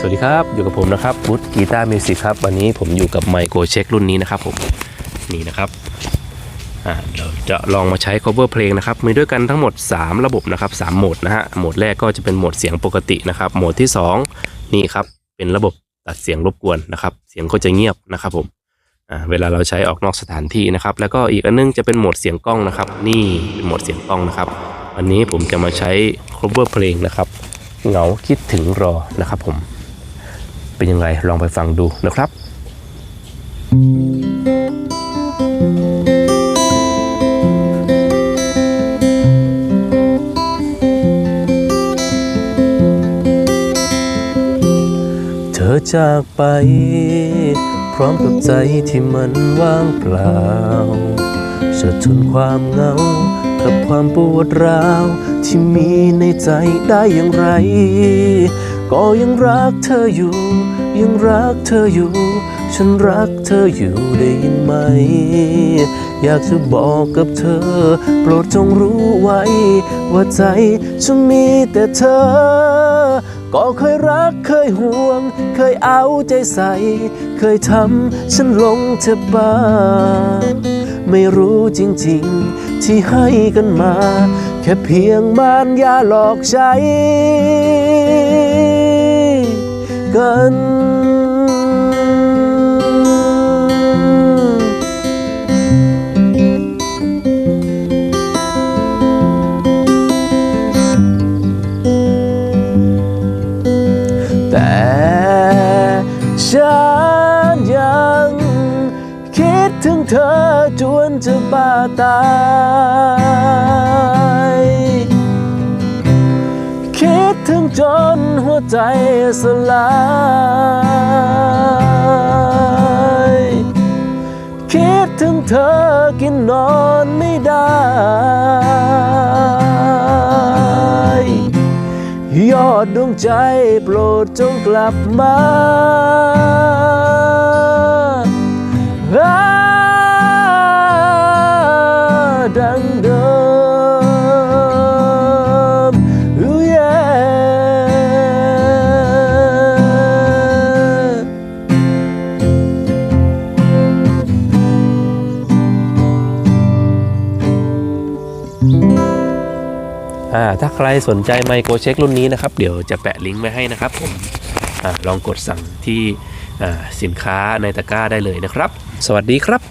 สวัสดีครับ อยู่กับผมนะครับวุฒิกีตาร์มิวสิกครับ วันนี้ผมอยู่กับไมโครเช็ครุ่นนี้นะครับผม นี่นะครับอ่าเราจะลองมาใช้ cover เพลงนะครับ มีด้วยกันทั้งหมด 3 ระบบนะครับ3โหมดนะฮะ โหมดแรกก็จะเป็นโหมดเสียงปกตินะครับ โหมดที่ 2 นี่ครับ เป็นระบบตัดเสียงรบกวนนะครับ เสียงก็จะเงียบนะครับผมอ่าเวลาเราใช้ออกนอกสถานที่นะครับ แล้วก็อีกอันนึงจะเป็นโหมดเสียงกล้องนะครับ นี่เป็นโหมดเสียงกล้องนะครับ วันนี้ผมจะมาใช้ cover เพลงนะครับ เหงาคิดถึงรอนะครับผม เป็นยังไงลองไปฟังดูนะครับ เธอจากไป พร้อมกับใจที่มันว่างเปล่าสะทนความเหงากับความปวดร้าว ที่มีในใจได้อย่างไร ก็ยังรักเธออยู่ ยังรักเธออยู่ ฉันรักเธออยู่ได้ยินไหม อยากจะบอกกับเธอ โปรดจงรู้ไว้ ว่าใจฉันมีแต่เธอ ก็เคยรักเคยห่วง เคยเอาใจใส่ เคยทำฉันลงเธอบ้างไม่รู้จริง ๆ ที่ให้กันมา ค่เพียงมารยาหลอกใช้กันแต่ฉันยังคิดถึงเธอจวนจะบ้าตาย ถึงจนหัวใจสลายคิดถึงเธอกินนอนไม่ได้ ยอดดวงใจโปรดจงกลับมา ถ้าใครสนใจไมโครเช็ครุ่นนี้นะครับ เดี๋ยวจะแปะลิงก์ไว้ให้นะครับผมอาลองกดสั่งที่อ่าสินค้าในตะกร้าได้เลยนะครับ สวัสดีครับ